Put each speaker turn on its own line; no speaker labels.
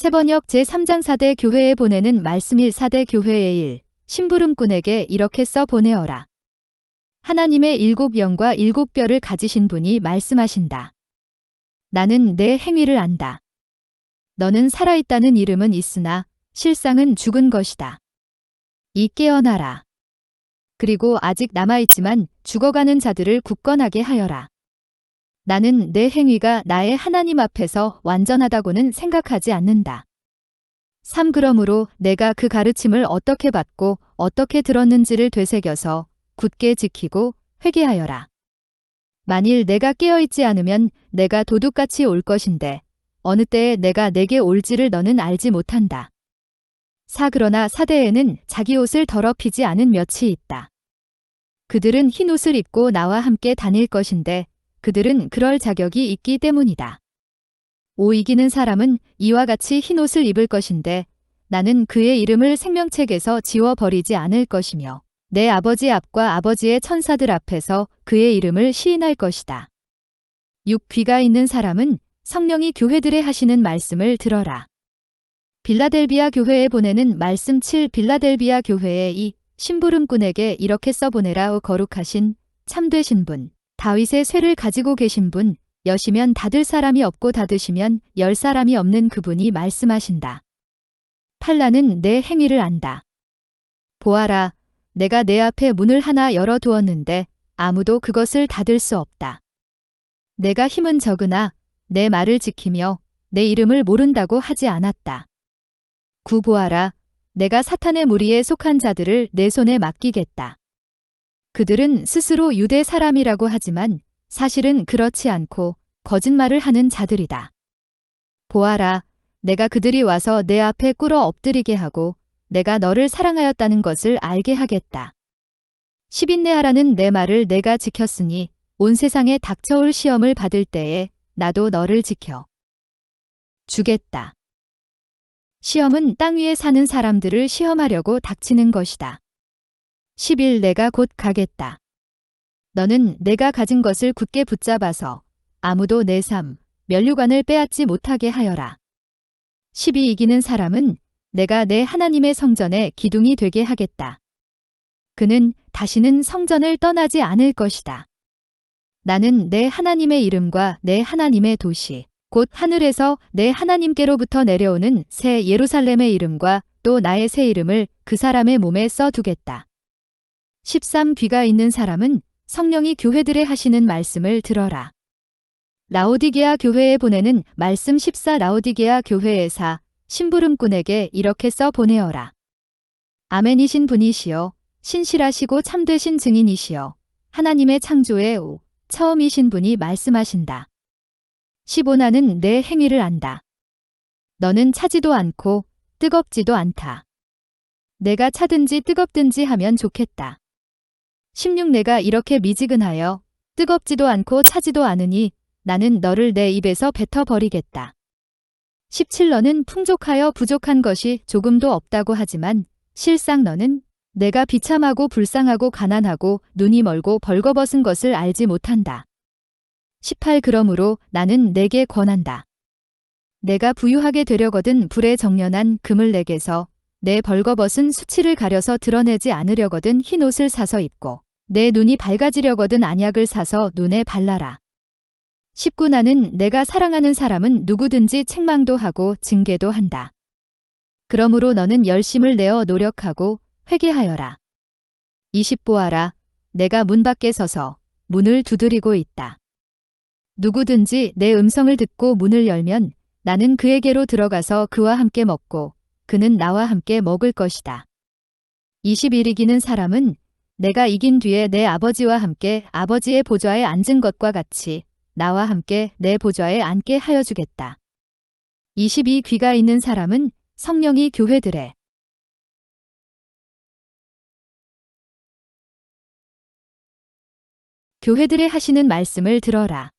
세번역 제3장 4대 교회에 보내는 말씀 1 4대 교회의 일 심부름꾼에게 이렇게 써 보내어라. 하나님의 일곱 영과 일곱 뼈를 가지신 분이 말씀하신다. 나는 내 행위를 안다. 너는 살아있다는 이름은 있으나 실상은 죽은 것이다. 이 깨어나라. 그리고 아직 남아있지만 죽어가는 자들을 굳건하게 하여라. 나는 내 행위가 나의 하나님 앞에서 완전하다고는 생각하지 않는다. 3. 그러므로 내가 그 가르침을 어떻게 받고 어떻게 들었는지를 되새겨서 굳게 지키고 회개하여라. 만일 내가 깨어있지 않으면 내가 도둑같이 올 것인데 어느 때에 내가 내게 올지를 너는 알지 못한다. 4. 그러나 사대에는 자기 옷을 더럽히지 않은 몇이 있다. 그들은 흰 옷을 입고 나와 함께 다닐 것인데 그들은 그럴 자격이 있기 때문이다. 5. 이기는 사람은 이와 같이 흰 옷을 입을 것인데 나는 그의 이름을 생명책에서 지워버리지 않을 것이며 내 아버지 앞과 아버지의 천사들 앞에서 그의 이름을 시인할 것이다. 6. 귀가 있는 사람은 성령이 교회들에 하시는 말씀을 들어라. 빌라델비아 교회에 보내는 말씀 7 빌라델비아 교회의 이 심부름꾼에게 이렇게 써보내라 오 거룩하신 참되신 분 다윗의 쇠를 가지고 계신 분 여시면 닫을 사람이 없고 닫으시면 열 사람이 없는 그분이 말씀하신다. 팔라는 내 행위를 안다. 보아라, 내가 내 앞에 문을 하나 열어두었는데 아무도 그것을 닫을 수 없다. 내가 힘은 적으나 내 말을 지키며 내 이름을 모른다고 하지 않았다. 구보아라, 내가 사탄의 무리에 속한 자들을 내 손에 맡기겠다. 그들은 스스로 유대 사람이라고 하지만 사실은 그렇지 않고 거짓말을 하는 자들이다. 보아라, 내가 그들이 와서 내 앞에 꿇어 엎드리게 하고 내가 너를 사랑하였다는 것을 알게 하겠다. 10인내하라는 내 말을 내가 지켰으니 온 세상에 닥쳐올 시험을 받을 때에 나도 너를 지켜 주겠다. 시험은 땅 위에 사는 사람들을 시험하려고 닥치는 것이다. 10일 내가 곧 가겠다. 너는 내가 가진 것을 굳게 붙잡아서 아무도 내 삶, 면류관을 빼앗지 못하게 하여라. 12 이기는 사람은 내가 내 하나님의 성전에 기둥이 되게 하겠다. 그는 다시는 성전을 떠나지 않을 것이다. 나는 내 하나님의 이름과 내 하나님의 도시, 곧 하늘에서 내 하나님께로부터 내려오는 새 예루살렘의 이름과 또 나의 새 이름을 그 사람의 몸에 써두겠다. 13 귀가 있는 사람은 성령이 교회들에 하시는 말씀을 들어라. 라오디게아 교회에 보내는 말씀 14 라오디게아 교회의 사 심부름꾼에게 이렇게 써 보내어라. 아멘이신 분이시여 신실하시고 참되신 증인이시여 하나님의 창조의 오 처음이신 분이 말씀하신다. 15 나는 내 행위를 안다. 너는 차지도 않고 뜨겁지도 않다. 내가 차든지 뜨겁든지 하면 좋겠다. 16 내가 이렇게 미지근하여 뜨겁지도 않고 차지도 않으니 나는 너를 내 입에서 뱉어버리겠다. 17 너는 풍족하여 부족한 것이 조금도 없다고 하지만 실상 너는 내가 비참하고 불쌍하고 가난하고 눈이 멀고 벌거벗은 것을 알지 못한다. 18 그러므로 나는 내게 권한다. 내가 부유하게 되려거든 불에 정련한 금을 내게서 내 벌거벗은 수치를 가려서 드러내지 않으려거든 흰 옷을 사서 입고 내 눈이 밝아지려거든 안약을 사서 눈에 발라라. 19 나는 내가 사랑하는 사람은 누구든지 책망도 하고 징계도 한다. 그러므로 너는 열심을 내어 노력하고 회개하여라. 20 보아라. 내가 문 밖에 서서 문을 두드리고 있다. 누구든지 내 음성을 듣고 문을 열면 나는 그에게로 들어가서 그와 함께 먹고 그는 나와 함께 먹을 것이다. 21 이기는 사람은 내가 이긴 뒤에 내 아버지와 함께 아버지의 보좌에 앉은 것과 같이 나와 함께 내 보좌에 앉게 하여 주겠다. 22 귀가 있는 사람은 성령이 교회들에 교회들에 하시는 말씀을 들어라.